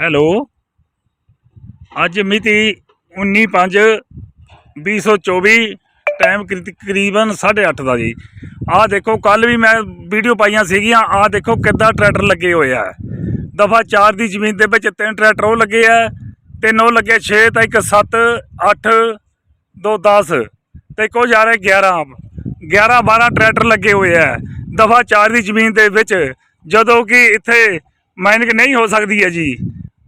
Hello. ਅੱਜ ਮਿਤੀ 19/5/2024 time ਕਰੀ- ਤਕਰੀਬਨ 8:30 ਦਾ ਜੀ। ਆਹ ਦੇਖੋ ਕੱਲ ਵੀ ਮੈਂ ਵੀਡੀਓ ਪਾਈਆਂ ਸੀਗੀਆਂ, ਆਹ ਦੇਖੋ ਕਿੱਦਾਂ ਟਰੈਕਟਰ ਲੱਗੇ ਹੋਏ ਆ। ਦਫਾ 4 ਦੀ ਜ਼ਮੀਨ ਦੇ ਵਿੱਚ ਤਿੰਨ ਟਰੈਕਟਰ ਉਹ ਲੱਗੇ ਆ, ਤਿੰਨ ਉਹ ਲੱਗੇ 6 ਤਾਂ ਇੱਕ 7 8 ਦੋ 10 ਤੇ ਇੱਕੋ ਜਾ ਰਹੇ 11 11 12 ਟਰੈਕਟਰ ਲੱਗੇ ਹੋਏ ਆ। ਦਫਾ 4 ਦੀ ਜ਼ਮੀਨ ਦੇ ਵਿੱਚ, ਜਦੋਂ ਕਿ ਇੱਥੇ ਮਾਈਨਿੰਗ ਨਹੀਂ ਹੋ ਸਕਦੀ ਹੈ ਜੀ।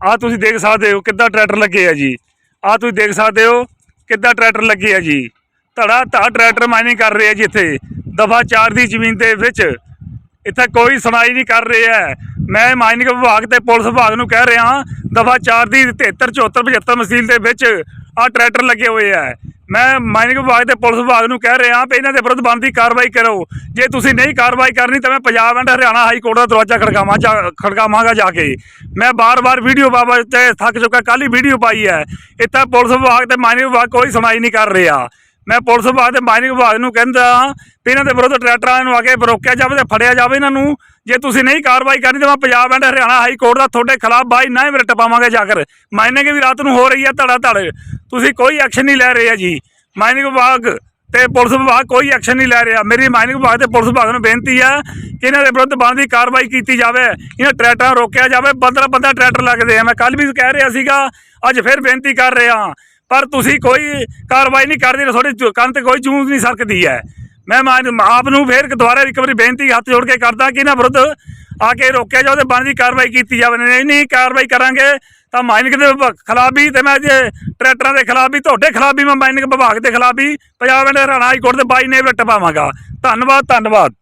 ਆਹ ਤੁਸੀਂ ਦੇਖ ਸਕਦੇ ਹੋ ਕਿੱਦਾਂ ਟਰੈਕਟਰ ਲੱਗੇ ਆ ਜੀ। ਆਹ ਤੁਸੀਂ ਦੇਖ ਸਕਦੇ ਹੋ ਕਿੱਦਾਂ ਟਰੈਕਟਰ ਲੱਗੇ ਆ ਜੀ। ਧੜਾ ਧਾ ਟਰੈਕਟਰ ਮਾਈਨਿੰਗ ਕਰ ਰਹੇ ਆ ਜੀ ਇੱਥੇ। ਦਫਾ 4 ਦੀ ਜ਼ਮੀਨ ਦੇ ਵਿੱਚ। ਇੱਥੇ ਕੋਈ ਸੁਣਾਈ ਨਹੀਂ ਕਰ ਰਿਹਾ ਹੈ। ਮੈਂ ਮਾਈਨਿੰਗ ਵਿਭਾਗ ਤੇ ਪੁਲਿਸ ਵਿਭਾਗ ਨੂੰ ਕਹਿ ਰਿਹਾ ਦਫਾ 4 ਦੀ 73 74 75 ਮਸੀਲ ਦੇ ਵਿੱਚ ਆਹ ਟਰੈਕਟਰ ਲੱਗੇ ਹੋਏ ਆ। ਮੈਂ ਮਾਈਨਿੰਗ ਵਿਭਾਗ ਤੇ ਪੁਲਿਸ ਵਿਭਾਗ ਨੂੰ ਕਹਿ ਰਿਹਾ ਵੀ ਇਹਨਾਂ ਦੇ ਵਿਰੁੱਧ ਬਣਦੀ ਕਾਰਵਾਈ ਕਰੋ। ਜੇ ਤੁਸੀਂ ਨਹੀਂ ਕਾਰਵਾਈ ਕਰਨੀ ਤਾਂ ਮੈਂ Punjab and Haryana high court ਦਾ ਦਰਵਾਜ਼ਾ ਖੜਕਾਵਾਂ ਜਾ ਖੜਕਾਵਾਂਗਾ ਜਾ ਕੇ। ਮੈਂ ਬਾਰ-ਬਾਰ ਵੀਡੀਓ ਬਾਬਤ ਤੇ ਥੱਕ ਚੁੱਕਾ ਕੱਲ ਹੀ ਵੀਡੀਓ ਪਾਈ ਹੈ। ਇੱਥੇ ਪੁਲਿਸ ਵਿਭਾਗ ਤੇ ਮਾਈਨਿੰਗ ਵਿਭਾਗ ਕੋਈ ਸੁਣਾਈ ਨਹੀਂ ਕਰ ਰਿਹਾ। ਮੈਂ ਪੁਲਿਸ ਵਿਭਾਗ ਤੇ ਮਾਈਨਿੰਗ ਵਿਭਾਗ ਨੂੰ ਕਹਿੰਦਾ ਵੀ ਇਹਨਾਂ ਦੇ ਵਿਰੁੱਧ ਟਰੈਕਟਰਾਂ ਨੂੰ ਆ ਕੇ ਰੋਕਿਆ ਜਾਵੇ ਤੇ ਫੜਿਆ ਜਾਵੇ ਇਹਨਾਂ ਨੂੰ। ਜੇ ਤੁਸੀਂ ਨਹੀਂ ਕਾਰਵਾਈ ਕਰਨੀ ਤਾਂ ਮੈਂ Punjab and Haryana high court ਦਾ ਤੁਹਾਡੇ ਖਿਲਾਫ ਬਾਈ ਨਾ ਹੀ ਰਿਟ ਪਾਵਾਂਗੇ ਜਾ ਮਾਈਨਿੰਗ ਵੀ ਰਾਤ ਨੂੰ ਹੋ ਰਹੀ ਹੈ ਧੜਾ ਧੜ ਤੁਸੀਂ ਕੋਈ ਐਕਸ਼ਨ ਨਹੀਂ ਲੈ ਰਹੇ ਆ ਜੀ। ਮਾਈਨਿੰਗ ਵਿਭਾਗ ਤੇ ਪੁਲਿਸ ਵਿਭਾਗ ਕੋਈ ਐਕਸ਼ਨ ਨਹੀਂ ਲੈ ਰਿਹਾ। ਮੇਰੀ ਮਾਈਨਿੰਗ ਵਿਭਾਗ ਤੇ ਪੁਲਿਸ ਵਿਭਾਗ ਨੂੰ ਬੇਨਤੀ ਹੈ ਕਿ ਇਹਨਾਂ ਦੇ ਵਿਰੁੱਧ ਬਣਦੀ ਕਾਰਵਾਈ ਕੀਤੀ ਜਾਵੇ। ਇਹਨਾਂ ਟਰੈਕਟਰਾਂ ਰੋਕਿਆ ਜਾਵੇ। 15 15 ਟਰੈਕਟਰ ਲੱਗਦੇ ਆ। ਮੈਂ ਕੱਲ ਵੀ ਕਹਿ ਰਿਹਾ ਸੀਗਾ। ਅੱਜ ਫਿਰ ਬੇਨਤੀ ਕਰ ਰਿਹਾ। ਪਰ ਤੁਸੀਂ ਕੋਈ ਕਾਰਵਾਈ ਨਹੀਂ ਕਰਦੇ ਤੁਹਾਡੇ ਕੰਨ ਤੇ ਕੋਈ ਚੂੰ ਨਹੀਂ ਸਰਕਦੀ ਹੈ। ਮੈਂ ਮਾਨ- ਆਪ ਨੂੰ ਫੇਰ ਦੁਬਾਰਾ ਇੱਕ ਵਾਰੀ ਬੇਨਤੀ ਹੱਥ ਜੋੜ ਕੇ ਕਰਦਾ ਕਿ ਇਹਨਾਂ ਵਿਰੁੱਧ ਆ ਕੇ ਰੋਕਿਆ ਜਾਵੇ ਤੇ ਬਣਦੀ ਕਾਰਵਾਈ ਕੀਤੀ ਜਾਵੇ। ਨਹੀਂ ਨਹੀਂ ਕਾਰਵਾਈ ਕਰਾਂਗੇ ਤਾਂ ਮਾਈਨਿੰਗ ਦੇ ਵਿਭਾ- ਖਿਲਾਫ ਵੀ ਤੇ ਮੈਂ ਜੇ ਟਰੈਕਟਰਾਂ ਦੇ ਖਿਲਾਫ ਵੀ ਤੁਹਾਡੇ ਖਿਲਾਫ ਵੀ ਮੈਂ ਮਾਈਨਿੰਗ ਵਿਭਾਗ ਦੇ ਖਿਲਾਫ ਵੀ Punjab and Haryana high court ਦੇ ਬਾਈ ਨੇ ਰਿਟ ਪਾਵਾਂਗਾ। ਧੰਨਵਾਦ ਧੰਨਵਾਦ।